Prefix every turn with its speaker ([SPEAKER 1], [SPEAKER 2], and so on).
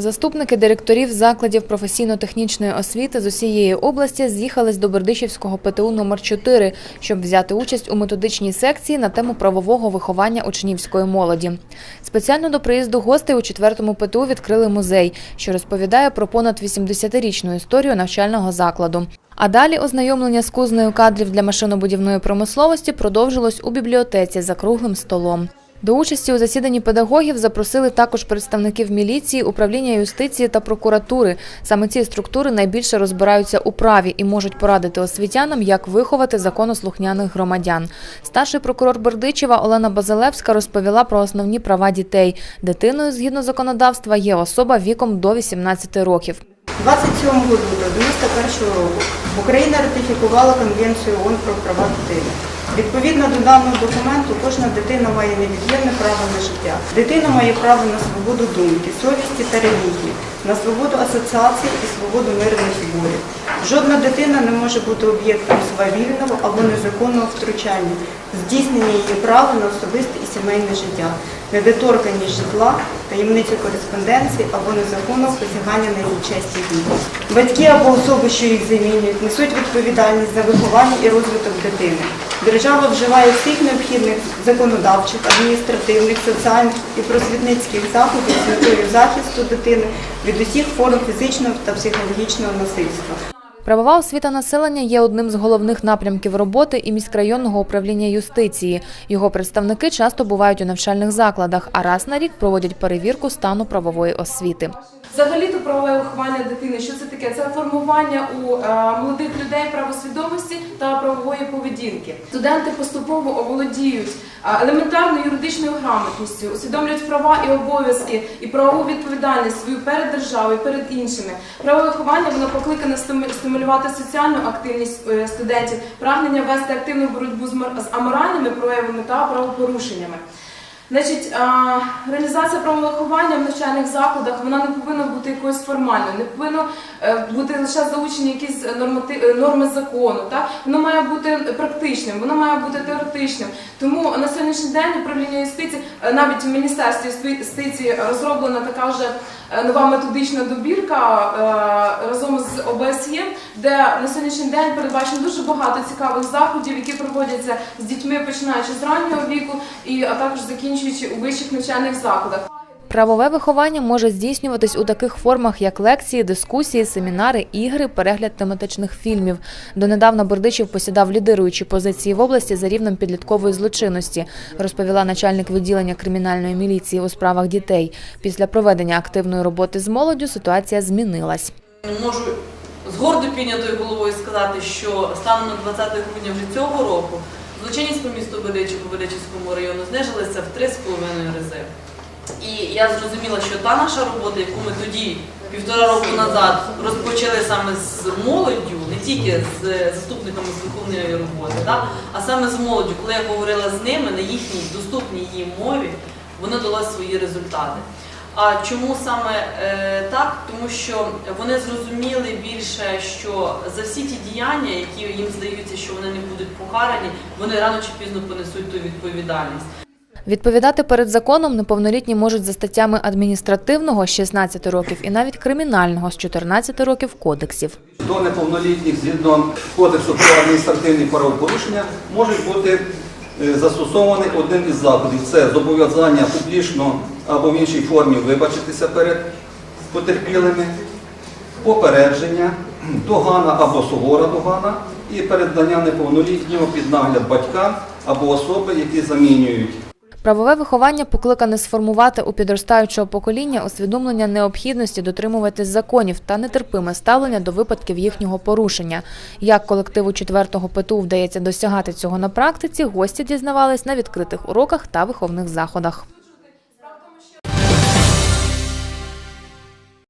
[SPEAKER 1] Заступники директорів закладів професійно-технічної освіти з усієї області з'їхались до Бердичівського ПТУ номер 4 щоб взяти участь у методичній секції на тему правового виховання учнівської молоді. Спеціально до приїзду гостей у четвертому ПТУ відкрили музей, що розповідає про понад 80-річну історію навчального закладу. А далі ознайомлення з кузнею кадрів для машинобудівної промисловості продовжилось у бібліотеці за круглим столом. До участі у засіданні педагогів запросили також представників міліції, управління юстиції та прокуратури. Саме ці структури найбільше розбираються у праві і можуть порадити освітянам, як виховати законослухняних громадян. Старший прокурор Бердичева Олена Базилевська розповіла про основні права дітей. Дитиною, згідно законодавства, є особа віком до 18 років.
[SPEAKER 2] 27 лютого 91 року Україна ратифікувала Конвенцію ООН про права дитини. Відповідно до даного документу, кожна дитина має невід'ємне право на життя. Дитина має право на свободу думки, совісті та релігії, на свободу асоціацій і свободу мирних зборів. Жодна дитина не може бути об'єктом свавільного або незаконного втручання, здійснення її права на особисте і сімейне життя, недоторканість житла, таємницю кореспонденції або незаконного посягання на її честь і. Батьки або особи, що їх замінюють, несуть відповідальність за виховання і розвиток дитини. Держава вживає всіх необхідних законодавчих, адміністративних, соціальних і просвітницьких заходів з метою захисту дитини від усіх форм фізичного та психологічного насильства.
[SPEAKER 1] Правова освіта населення є одним з головних напрямків роботи і міськрайонного управління юстиції. Його представники часто бувають у навчальних закладах, а раз на рік проводять перевірку стану правової освіти.
[SPEAKER 3] Взагалі-то правове виховання дитини, що це таке? Це формування у правосвідомості та правової поведінки. Студенти поступово оволодіють елементарною юридичною грамотністю, усвідомлюють права і обов'язки і правову відповідальність свою перед державою, перед іншими. Правове виховання воно покликане стиму- стимулювати соціальну активність е, студентів, прагнення вести активну боротьбу з аморальними проявами та правопорушеннями. Значить, а, реалізація правовиховання в навчальних закладах вона не повинна бути якоюсь формальною, не повинно е, бути лише заучені якісь нормати, е, норми закону. Так? Воно має бути практичним, воно має бути теоретичним. Тому на сьогоднішній день управління юстиції, е, навіть в Міністерстві юстиції розроблена така вже нова методична добірка разом ОБСЄ, де на сьогоднішній день передбачено дуже багато цікавих заходів, які проводяться з дітьми, починаючи з раннього віку, і а також закінчуючи у вищих навчальних закладах.
[SPEAKER 1] Правове виховання може здійснюватись у таких формах, як лекції, дискусії, семінари, ігри, перегляд тематичних фільмів. Донедавна Бердичів посідав лідируючі позиції в області за рівнем підліткової злочинності, розповіла начальник відділення кримінальної міліції у справах дітей. Після проведення активної роботи з молоддю ситуація змінилась.
[SPEAKER 4] Можу гордо піднятою головою сказати, що станом на 20 грудня вже цього року злочинність по місту Бердичів у Бердичівському району знижилася в 3,5 рази. І я зрозуміла, що та наша робота, яку ми тоді, півтора року назад, розпочали саме з молоддю, не тільки з заступниками з виховної роботи, да, а саме з молоддю, коли я говорила з ними на їхній доступній їм мові, воно дало свої результати. А чому саме е, так? Тому що вони зрозуміли більше, що за всі ті діяння, які їм здаються, що вони не будуть покарані, вони рано чи пізно понесуть ту відповідальність.
[SPEAKER 1] Відповідати перед законом неповнолітні можуть за статтями адміністративного з 16 років і навіть кримінального з 14 років кодексів.
[SPEAKER 5] до неповнолітніх згідно Кодексу про адміністративні правопорушення можуть бути застосований один із заходів. Це зобов'язання публічно або в іншій формі вибачитися перед потерпілими, попередження, догана або сувора догана і передання неповнолітнього під нагляд батька або особи, які замінюють
[SPEAKER 1] Правове виховання покликане сформувати у підростаючого покоління усвідомлення необхідності дотримуватись законів та нетерпиме ставлення до випадків їхнього порушення. Як колективу 4-го ПТУ вдається досягати цього на практиці, гості дізнавались на відкритих уроках та виховних заходах.